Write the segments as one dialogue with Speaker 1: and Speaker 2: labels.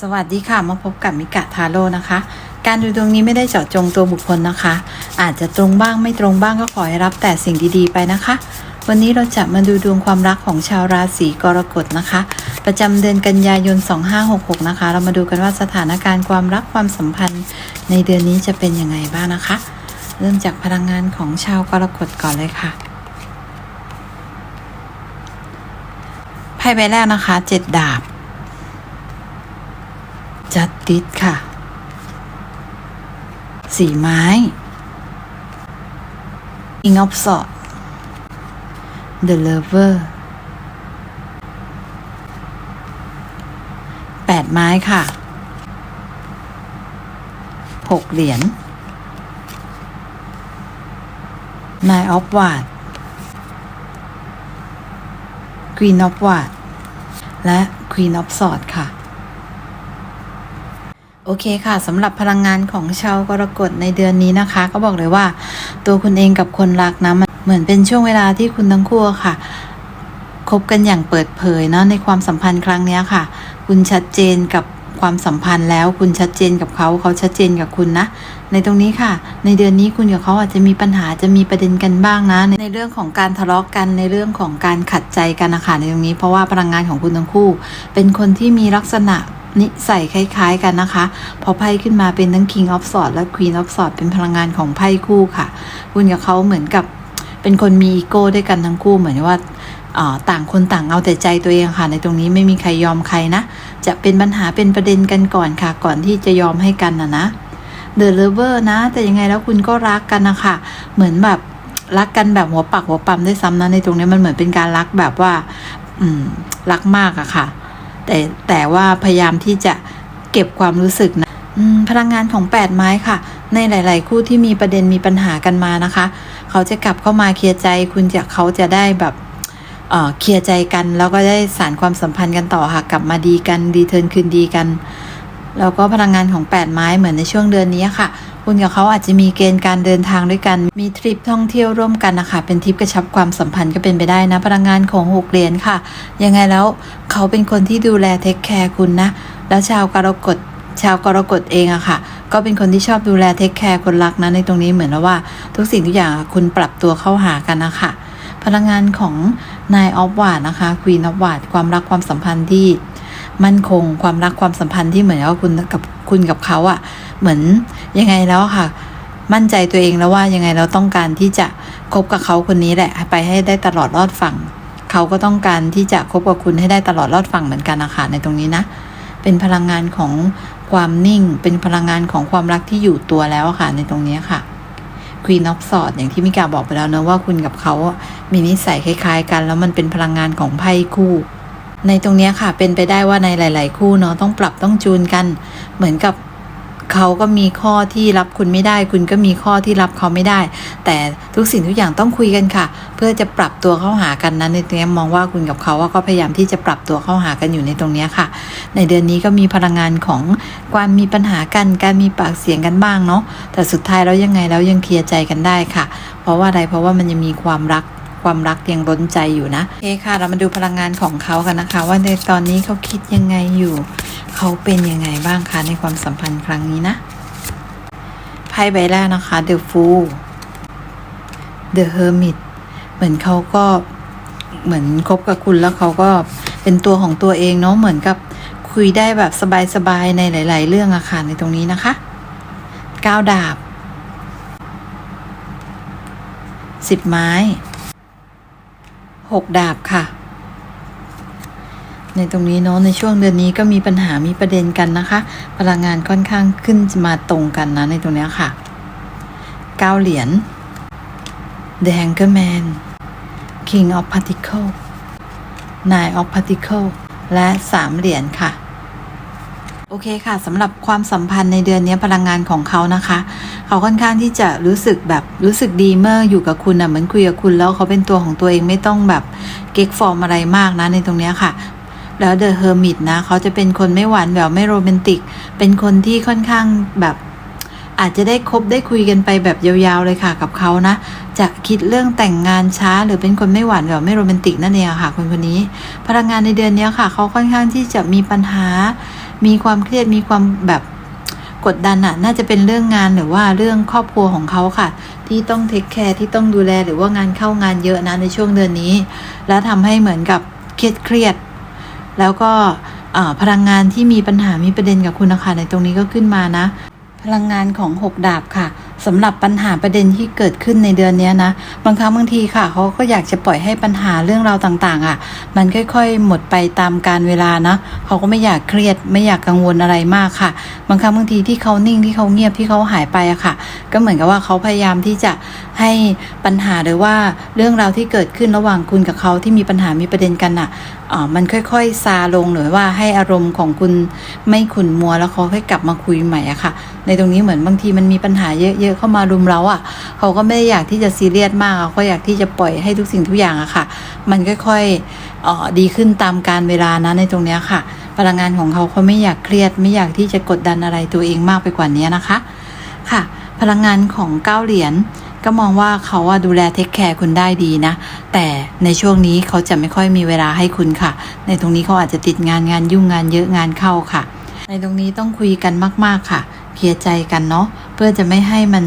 Speaker 1: สวัสดีค่ะมาพบกับมิกะทาโร่นะคะ การดูดวงนี้ไม่ได้เจาะจงตัวบุคคลนะคะ อาจจะตรงบ้างไม่ตรงบ้างก็ขอให้รับแต่สิ่งดีๆไปนะคะ วันนี้เราจะมาดูดวงความรักของชาวราศีกรกฎนะคะ ประจำเดือนกันยายน 2566 นะคะ เรามาดูกันว่าสถานการณ์ความรักความสัมพันธ์ในเดือนนี้จะเป็นยังไงบ้างนะคะ เริ่มจากพลังงานของชาวกรกฎก่อนเลยค่ะไพ่ใบแรกนะคะเจ็ดดาบ จัดติดค่ะ สีไม้อิงออฟสอด The Lover แปดไม้ค่ะหกเหรียญ Nine of w a d Queen of w a d และ Queen of Swords ค่ะ โอเคค่ะสำหรับพลังงานของชาวกรกฎในเดือนนี้นะคะ ก็บอกเลยว่า ตัวคุณเองกับคนรักนะมันเหมือนเป็นช่วงเวลาที่คุณทั้งคู่ค่ะคบกันอย่างเปิดเผยเนาะในความสัมพันธ์ครั้งนี้ค่ะ คุณชัดเจนกับความสัมพันธ์แล้วคุณชัดเจนกับเขาเขาชัดเจนกับคุณนะ ในตรงนี้ค่ะ ในเดือนนี้คุณกับเขาอาจจะมีปัญหาจะมีประเด็นกันบ้างนะ ในเรื่องของการทะเลาะกันในเรื่องของการขัดใจกันนะคะในตรงนี้เพราะว่าพลังงานของคุณทั้งคู่ เป็นคนที่มีลักษณะ นิสัยคล้ายๆกันนะคะ พอไพ่ขึ้นมาเป็นทั้ง King of Swords และ Queen of Swords เป็นพลังงานของไพ่คู่ค่ะ คุณกับเขาเหมือนกับเป็นคนมีอีโก้ด้วยกันทั้งคู่เหมือนว่าต่างคนต่างเอาแต่ใจตัวเองค่ะ ในตรงนี้ไม่มีใครยอมใครนะ จะเป็นปัญหาเป็นประเด็นกันก่อนค่ะ ก่อนที่จะยอมให้กันนะนะ The Lover นะ แต่ยังไงแล้วคุณก็รักกันนะคะเหมือนแบบรักกันแบบหัวปักหัวปั๊มด้วยซ้ำนะในตรงนี้มันเหมือนเป็นการรักแบบว่า อืมรักมากอะค่ะ แต่แต่ว่าพยายามที่จะเก็บความรู้สึกนะพลังงานของแปดไม้ค่ะ ในหลาย ๆ คู่ที่มีประเด็นมีปัญหากันมานะคะ เขาจะกลับเข้ามาเคลียร์ใจคุณจะเขาจะได้แบบเอ่อเคลียร์ใจกัน แล้วก็ได้สารความสัมพันธ์กันต่อค่ะกลับมาดีกันดีเทิร์นคืนดีกัน แล้วก็พลังงานของ 8 ไม้เหมือนในช่วงเดือนนี้ค่ะ คุณกับเขาอาจจะมีเกณฑ์การเดินทางด้วยกัน มีทริปท่องเที่ยวร่วมกันนะคะ เป็นทริปกระชับความสัมพันธ์ก็เป็นไปได้นะ พลังงานของหกเหรียญค่ะ ยังไงแล้วเขาเป็นคนที่ดูแลเทคแคร์คุณนะ แล้วชาวกรกฎชาวกรกฎเองอะค่ะ ก็เป็นคนที่ชอบดูแลเทคแคร์คนรักนะในตรงนี้เหมือนว่า ทุกสิ่งทุกอย่างคุณปรับตัวเข้าหากันนะคะพลังงานของนายออฟวาดนะคะควีนออฟวาดความรักความสัมพันธ์ที่ มั่นคง ความรักความสัมพันธ์ที่เหมือนว่าคุณกับคุณกับเขาอะ่ะ เหมือนยังไงแล้วค่ะ มั่นใจตัวเองแล้วว่ายังไงเราต้องการที่จะคบกับเขาคนนี้แหละ ไปให้ได้ตลอดรอดฝั่งเขาก็ต้องการที่จะคบกับคุณให้ได้ตลอดรอดฝั่งเหมือนกันนะคะในตรงนี้นะ เป็นพลังงานของความนิ่ง เป็นพลังงานของความรักที่อยู่ตัวแล้วค่ะ ในตรงนี้ค่ะ Queen of Swords อย่างที่มิกาบอกไปแล้วเนอะว่าคุณกับเขาอะมีนิสัยคล้าย ๆ กัน แล้วมันเป็นพลังงานของไพ่คู่ ในตรงนี้ค่ะเป็นไปได้ว่าในหลาย ๆ คู่เนาะต้องปรับต้องจูนกัน เหมือนกับเขาก็มีข้อที่รับคุณไม่ได้ คุณก็มีข้อที่รับเขาไม่ได้ แต่ทุกสิ่งทุกอย่างต้องคุยกันค่ะ เพื่อจะปรับตัวเข้าหากันนะในตรงนี้มองว่าคุณกับเขาอะก็พยายามที่จะปรับตัวเข้าหากันอยู่ในตรงนี้ค่ะ ในเดือนนี้ก็มีพลังงานของความมีปัญหากันการมีปากเสียงกันบ้างเนาะแต่สุดท้ายแล้วยังไงแล้วยังเคลียร์ใจกันได้ค่ะ เพราะว่าอะไรเพราะว่ามันยังมีความรัก ความรักยังล้นใจอยู่นะโอเคค่ะ เรามาดูพลังงานของเขากันนะคะ ว่าในตอนนี้เขาคิดยังไงอยู่ เขาเป็นยังไงบ้างคะในความสัมพันธ์ครั้งนี้นะไพ่ใบแรกนะคะ The Fool The Hermit เหมือนเขาก็เหมือนคบกับคุณแล้วเขาก็เป็นตัวของตัวเองเนาะเหมือนกับคุยได้แบบสบายๆในหลาย ๆ เรื่องอะค่ะในตรงนี้นะคะก้าวดาบสิบไม้ หกดาบค่ะ ในตรงนี้เนาะในช่วงเดือนนี้ก็มีปัญหามีประเด็นกันนะคะ พลังงานค่อนข้างขึ้นมาตรงกันนะในตรงนี้ค่ะเก้าเหรียญ The Hanger Man King of Particle Nine of Particle และสามเหรียญค่ะ โอเคค่ะสำหรับความสัมพันธ์ในเดือนนี้พลังงานของเขานะคะ เขาค่อนข้างที่จะรู้สึกแบบรู้สึกดีเมื่ออยู่กับคุณอะเหมือนคุยกับคุณแล้วเขาเป็นตัวของตัวเองไม่ต้องแบบเก๊กฟอร์มอะไรมากนะในตรงนี้ค่ะ แล้วเดอะเฮอร์มิตนะเขาจะเป็นคนไม่หวานแบบไม่โรแมนติก เป็นคนที่ค่อนข้างแบบอาจจะได้คบได้คุยกันไปแบบยาวๆเลยค่ะกับเขานะ จะคิดเรื่องแต่งงานช้าหรือเป็นคนไม่หวานแบบไม่โรแมนติกนั่นเองค่ะคนคนนี้ พลังงานในเดือนนี้ค่ะ เขาค่อนข้างที่จะมีปัญหา มีความเครียดมีความแบบกดดันอะน่าจะเป็นเรื่องงานหรือว่าเรื่องครอบครัวของเขาค่ะ ที่ต้องเทคแคร์ที่ต้องดูแลหรือว่างานเข้างานเยอะนะในช่วงเดือนนี้ แล้วทำให้เหมือนกับเครียดเครียด แล้วก็พลังงานที่มีปัญหามีประเด็นกับคุณนะคะในตรงนี้ก็ขึ้นมานะ พลังงานของหกดาบค่ะ สำหรับปัญหาประเด็นที่เกิดขึ้นในเดือนนี้นะ บางครั้งบางทีค่ะเขาก็อยากจะปล่อยให้ปัญหาเรื่องราวต่างๆ อะ มันค่อยๆ หมดไปตามการเวลานะเขาก็ไม่อยากเครียดไม่อยากกังวลอะไรมากค่ะ บางครั้งบางทีที่เขานิ่งที่เขาเงียบที่เขาหายไปอะค่ะ ก็เหมือนกับว่าเขาพยายามที่จะให้ปัญหาหรือว่าเรื่องราวที่เกิดขึ้นระหว่างคุณกับเขาที่มีปัญหามีประเด็นกันอะอ่ามันค่อยๆซาลงหรือว่าให้อารมณ์ของคุณไม่ขุ่นมัวแล้วเขาค่อยกลับมาคุยใหม่อะค่ะ ในตรงนี้เหมือนบางทีมันมีปัญหาเยอะๆเข้ามารุมเราอะเขาก็ไม่ได้อยากที่จะซีเรียสมากเขาก็อยากที่จะปล่อยให้ทุกสิ่งทุกอย่างอะค่ะ มันค่อยๆออดีขึ้นตามการเวลานะในตรงนี้ค่ะ พลังงานของเขาเขาไม่อยากเครียด ไม่อยากที่จะกดดันอะไรตัวเองมากไปกว่านี้นะคะ ค่ะ พลังงานของเก้าเหรียญ ก็มองว่าเขาอะดูแลเทคแคร์คุณได้ดีนะ แต่ในช่วงนี้เขาจะไม่ค่อยมีเวลาให้คุณค่ะ ในตรงนี้เขาอาจจะติดงานงานยุ่งงานเยอะงานเข้าค่ะ ในตรงนี้ต้องคุยกันมาก ๆค่ะ เคลียร์ใจกันเนาะเพื่อจะไม่ให้มัน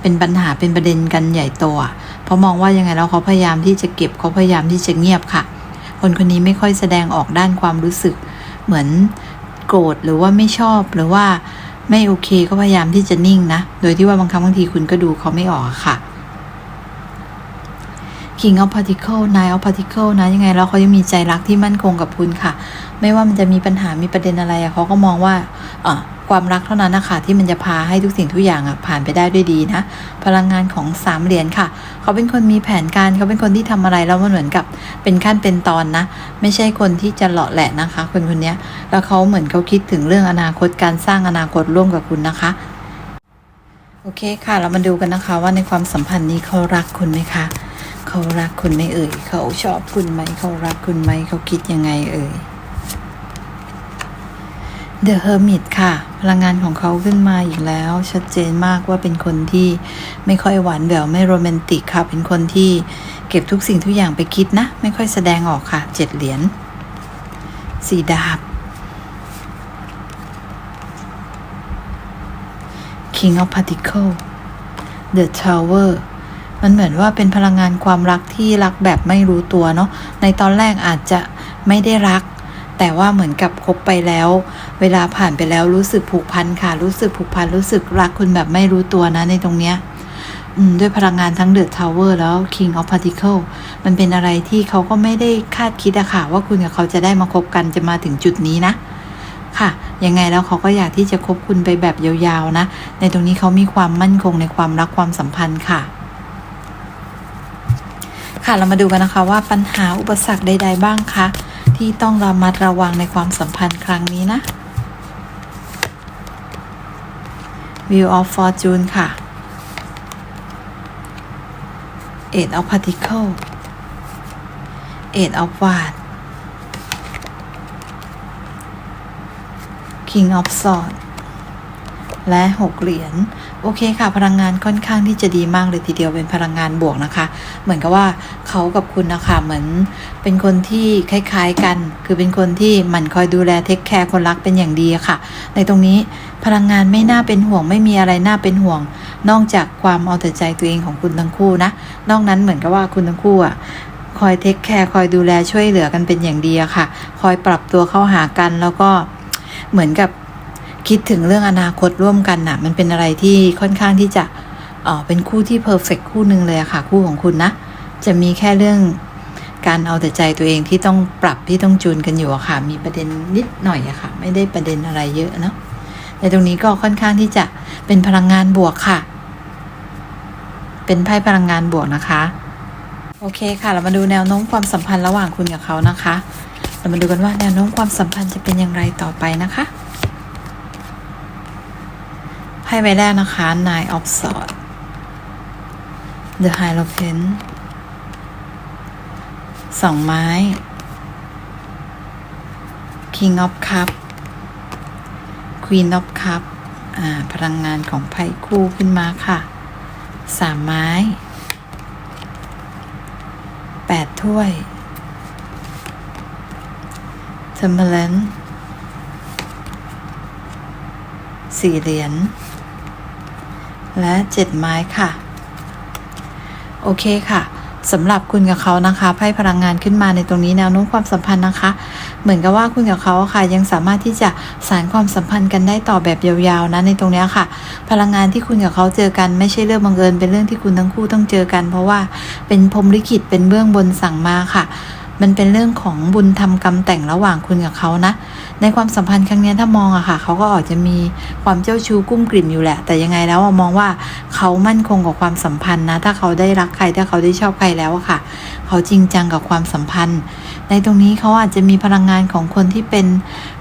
Speaker 1: เป็นปัญหาเป็นประเด็นกันใหญ่โตอะเพราะมองว่ายังไงแล้วเขาพยายามที่จะเก็บเขาพยายามที่จะเงียบค่ะ คนคนนี้ไม่ค่อยแสดงออกด้านความรู้สึก เหมือนโกรธหรือว่าไม่ชอบหรือว่า ไม่โอเคก็พยายามที่จะนิ่งนะ โดยที่ว่าบางครั้งบางทีคุณก็ดูเขาไม่ออกค่ะ King of Particle Nine of Particle นะยังไงแล้วเขายังมีใจรักที่มั่นคงกับคุณค่ะ ไม่ว่ามันจะมีปัญหามีประเด็นอะไรอะเขาก็มองว่าอะความรักเท่านั้นนะคะที่มันจะพาให้ทุกสิ่งทุกอย่างอะผ่านไปได้ด้วยดีนะ พลังงานของสามเหรียญค่ะ เขาเป็นคนมีแผนการเขาเป็นคนที่ทำอะไรแล้วมันเหมือนกับเป็นขั้นเป็นตอนนะ ไม่ใช่คนที่จะเลาะแหละนะคะ คนคนเนี้ยแล้วเขาเหมือนเขาคิดถึงเรื่องอนาคตการสร้างอนาคตร่วมกับคุณนะคะโอเคค่ะ เรามาดูกันนะคะว่าในความสัมพันธ์นี้เขารักคุณไหมคะ เขารักคุณไหมเอ่ย เขาชอบคุณไหม เขารักคุณไหม เขาคิดยังไงเอ่ย The Hermit ค่ะ พลังงานของเขาขึ้นมาอีกแล้ว ชัดเจนมากว่าเป็นคนที่ไม่ค่อยหวานแหววไม่โรแมนติกค่ะ เป็นคนที่เก็บทุกสิ่งทุกอย่างไปคิดนะ ไม่ค่อยแสดงออกค่ะเจ็ดเหรียญสี่ดาบ King of Particle The Tower มันเหมือนว่าเป็นพลังงานความรักที่รักแบบไม่รู้ตัวเนาะในตอนแรกอาจจะไม่ได้รัก แต่ว่าเหมือนกับคบไปแล้ว เวลาผ่านไปแล้วรู้สึกผูกพันค่ะ รู้สึกผูกพันรู้สึกรักคุณแบบไม่รู้ตัวนะในตรงเนี้ยด้วยพลังงานทั้ง The Tower แล้ว King of Particle มันเป็นอะไรที่เขาก็ไม่ได้คาดคิดอะค่ะ ว่าคุณกับเขาจะได้มาคบกันจะมาถึงจุดนี้นะ ค่ะ ยังไงแล้วเขาก็อยากที่จะคบคุณไปแบบยาวๆนะ ในตรงนี้เขามีความมั่นคงในความรักความสัมพันธ์ค่ะ ค่ะ เรามาดูกันนะคะว่าปัญหาอุปสรรคใด ๆ บ้างคะที่ต้องระมัดระวังในความสัมพันธ์ครั้งนี้นะ View of Fortune ค่ะ Eight of Particle Eight of Wands King of Swords และหกเหรียญโอเคค่ะ พลังงานค่อนข้างที่จะดีมากเลยทีเดียวเป็นพลังงานบวกนะคะ เหมือนกับว่าเขากับคุณนะคะเหมือนเป็นคนที่คล้าย ๆกัน คือเป็นคนที่หมั่นคอยดูแลเทคแคร์คนรักเป็นอย่างดีค่ะ ในตรงนี้พลังงานไม่น่าเป็นห่วงไม่มีอะไรน่าเป็นห่วง นอกจากความเอาแต่ใจตัวเองของคุณทั้งคู่นะนอกนั้นเหมือนกับว่าคุณทั้งคู่อะคอยเทคแคร์คอยดูแลช่วยเหลือกันเป็นอย่างดีอะค่ะ คอยปรับตัวเข้าหากันแล้วก็เหมือนกับ คิดถึงเรื่องอนาคตร่วมกันน่ะ มันเป็นอะไรที่ค่อนข้างที่จะเออเป็นคู่ที่เพอร์เฟกคู่หนึ่งเลยค่ะ คู่ของคุณนะ จะมีแค่เรื่องการเอาแต่ใจตัวเองที่ต้องปรับที่ต้องจูนกันอยู่อะค่ะ มีประเด็นนิดหน่อยอะค่ะ ไม่ได้ประเด็นอะไรเยอะเนาะในตรงนี้ก็ค่อนข้างที่จะเป็นพลังงานบวกค่ะ เป็นไพ่พลังงานบวกนะคะ โอเคค่ะ เรามาดูแนวโน้มความสัมพันธ์ระหว่างคุณกับเขานะคะ เรามาดูกันว่าแนวโน้มความสัมพันธ์จะเป็นอย่างไรต่อไปนะคะ ไพ่ใบแรกนะคะ Nine of Swords The Hierophant สองไม้ King of Cup Queen of Cup อ่าพลังงานของไพ่คู่ขึ้นมาค่ะ สามไม้ แปดถ้วย Temperance สี่เหรียญ และเจ็ดไม้ค่ะ โอเคค่ะสำหรับคุณกับเขานะคะไพ่พลังงานขึ้นมาในตรงนี้แนวโน้มความสัมพันธ์นะคะ เหมือนกับว่าคุณกับเขาค่ะ ยังสามารถที่จะสานความสัมพันธ์กันได้ต่อแบบยาวๆนะในตรงนี้ค่ะ พลังงานที่คุณกับเขาเจอกันไม่ใช่เรื่องบังเอิญเป็นเรื่องที่คุณทั้งคู่ต้องเจอกัน เพราะว่าเป็นพรมลิขิตเป็นเบื้องบนสั่งมาค่ะ มันเป็นเรื่องของบุญทำกรรมแต่งระหว่างคุณกับเขานะ ในความสัมพันธ์ครั้งนี้ถ้ามองอะค่ะ เขาก็อาจจะมีความเจ้าชู้กุ้มกลิ่มอยู่แหละ แต่ยังไงแล้วอะมองว่าเขามั่นคงกับความสัมพันธ์นะ ถ้าเขาได้รักใคร ถ้าเขาได้ชอบใครแล้วอะค่ะ เขาจริงจังกับความสัมพันธ์ ในตรงนี้เขาอาจจะมีพลังงานของคนที่เป็น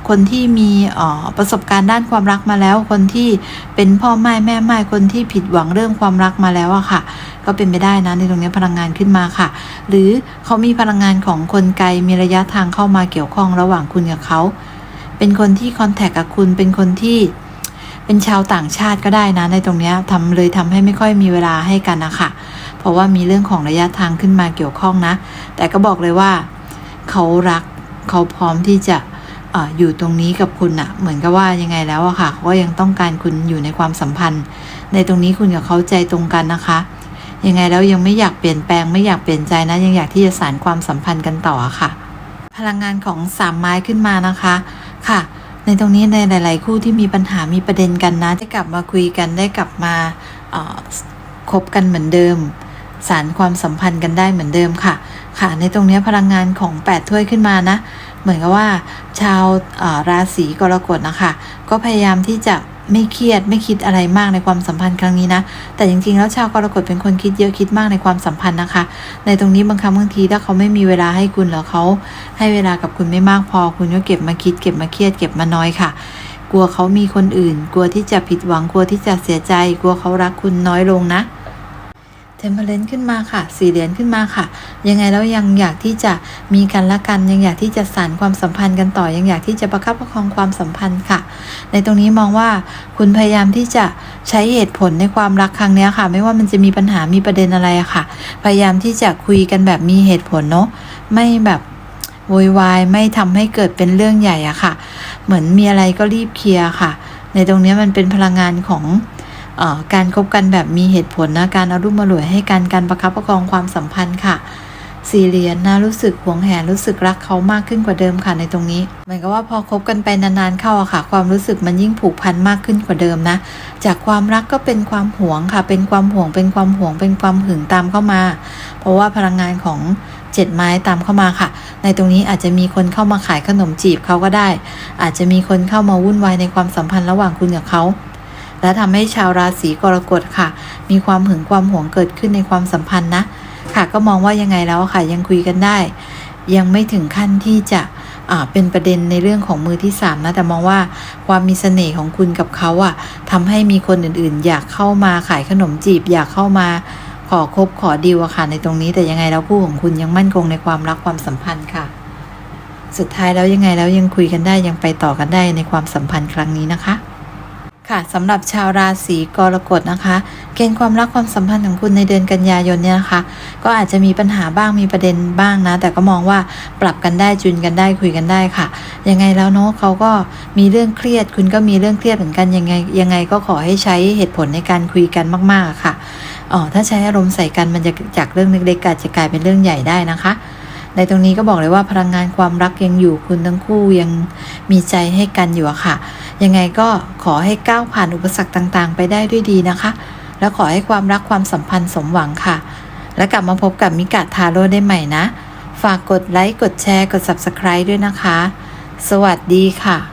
Speaker 1: คนที่มีออประสบการณ์ด้านความรักมาแล้ว คนที่เป็นพ่อไม้แม่ไม้คนที่ผิดหวังเรื่องความรักมาแล้วอะค่ะ ก็เป็นไปได้นะในตรงนี้พลังงานขึ้นมาค่ะ หรือเขามีพลังงานของคนไกลมีระยะทางเข้ามาเกี่ยวข้องระหว่างคุณกับเขา เป็นคนที่คอนแทคกับคุณ เป็นคนที่เป็นชาวต่างชาติก็ได้นะ ในตรงเนี้ยทำเลยทำให้ไม่ค่อยมีเวลาให้กันนะคะเพราะว่ามีเรื่องของระยะทางขึ้นมาเกี่ยวข้องนะ แต่ก็บอกเลยว่าเขารักเขาพร้อมที่จะออยู่ตรงนี้กับคุณอะเหมือนกับว่ายังไงแล้วอะค่ะเขาก็ยังต้องการคุณอยู่ในความสัมพันธ์ ในตรงนี้คุณกับเขาใจตรงกันนะคะ ยังไงแล้วยังไม่อยากเปลี่ยนแปลงไม่อยากเปลี่ยนใจนะยังอยากที่จะสานความสัมพันธ์กันต่อค่ะ พลังงานของสามไม้ขึ้นมานะคะ ค่ะ ในตรงนี้ในหลาย ๆ คู่ที่มีปัญหามีประเด็นกันนะได้กลับมาคุยกันได้กลับมาคบกันเหมือนเดิม สารความสัมพันธ์กันได้เหมือนเดิมค่ะ ค่ะ ในตรงนี้พลังงานของแปดถ้วยขึ้นมานะ เหมือนกับว่าชาวราศีกรกฎนะคะ ก็พยายามที่จะ ไม่เครียดไม่คิดอะไรมากในความสัมพันธ์ครั้งนี้นะ แต่จริงๆแล้วชาวกรกฎเป็นคนคิดเยอะคิดมากในความสัมพันธ์นะคะ ในตรงนี้บางครั้งบางทีถ้าเขาไม่มีเวลาให้คุณหรือเขา ให้เวลากับคุณไม่มากพอ คุณก็เก็บมาคิดเก็บมาเครียดเก็บมาน้อยค่ะ กลัวเขามีคนอื่น กลัวที่จะผิดหวังกลัวที่จะเสียใจ กลัวเขารักคุณน้อยลงนะ ทมเพลนขึ้นมาค่ะ สี่เหรียญขึ้นมาค่ะ ยังไงแล้วยังอยากที่จะมีกันและกัน ยังอยากที่จะสานความสัมพันธ์กันต่อ ยังอยากที่จะประคับประคองความสัมพันธ์ค่ะ ในตรงนี้มองว่าคุณพยายามที่จะใช้เหตุผลในความรักครั้งนี้ค่ะ ไม่ว่ามันจะมีปัญหา มีประเด็นอะไรอะค่ะ พยายามที่จะคุยกันแบบมีเหตุผลเนาะ ไม่แบบโวยวายไม่ทำให้เกิดเป็นเรื่องใหญ่อะค่ะ เหมือนมีอะไรก็รีบเคลียร์ค่ะ ในตรงนี้มันเป็นพลังงานของ การคบกันแบบมีเหตุผลนะการเอารุ่มมาหลวยให้กันการประคับประคองความสัมพันธ์ค่ะสี่เหรียญนะรู้สึกหวงแหนรู้สึกรักเขามากขึ้นกว่าเดิมค่ะในตรงนี้เหมือนกับว่าพอคบกันไปนานๆเข้าอะค่ะ ความรู้สึกมันยิ่งผูกพันมากขึ้นกว่าเดิมนะ จากความรักก็เป็นความหวงค่ะ เป็นความหวง เป็นความหวง เป็นความหึงตามเข้ามา เพราะว่าพลังงานของเจ็ดไม้ตามเข้ามาค่ะ ในตรงนี้อาจจะมีคนเข้ามาขายขนมจีบเขาก็ได้ อาจจะมีคนเข้ามาวุ่นวายในความสัมพันธ์ระหว่างคุณกับเขา และทำให้ชาวราศีกรกฎค่ะ มีความหึงความหวงเกิดขึ้นในความสัมพันธ์นะ ค่ะก็มองว่ายังไงแล้วค่ะยังคุยกันได้ ยังไม่ถึงขั้นที่จะเป็นประเด็นในเรื่องของมือที่สามนะ แต่มองว่าความมีเสน่ห์ของคุณกับเขาอะทำให้มีคนอื่นๆ อยากเข้ามาขายขนมจีบ อยากเข้ามาขอคบขอดีลอะค่ะในตรงนี้ แต่ยังไงแล้วคู่ของคุณยังมั่นคงในความรักความสัมพันธ์ค่ะ สุดท้ายแล้วยังไงแล้วยังคุยกันได้ยังไปต่อกันได้ในความสัมพันธ์ครั้งนี้นะคะ ค่ะสำหรับชาวราศีกรกฎนะคะ เกณฑ์ความรักความสัมพันธ์ของคุณในเดือนกันยายนเนี่ยนะคะ ก็อาจจะมีปัญหาบ้างมีประเด็นบ้างนะ แต่ก็มองว่าปรับกันได้จุนกันได้คุยกันได้ค่ะ ยังไงแล้วเนาะเขาก็มีเรื่องเครียด คุณก็มีเรื่องเครียดเหมือนกันยังไงยังไงก็ขอให้ใช้เหตุผลในการคุยกันมาก ๆค่ะอ๋อถ้าใช้อารมณ์ใส่กันมันจะจากเรื่องเล็กๆอาจจะกลายเป็นเรื่องใหญ่ได้นะคะ ในตรงนี้ก็บอกเลยว่าพลังงานความรักยังอยู่คุณทั้งคู่ยังมีใจให้กันอยู่อะค่ะ ยังไงก็ขอให้ก้าวผ่านอุปสรรคต่างๆ ไปได้ด้วยดีนะคะ แล้วขอให้ความรักความสัมพันธ์สมหวังค่ะ และกลับมาพบกับมิกาทาโร่ได้ใหม่นะ ฝากกดไลค์กดแชร์กด Subscribe ด้วยนะคะ สวัสดีค่ะ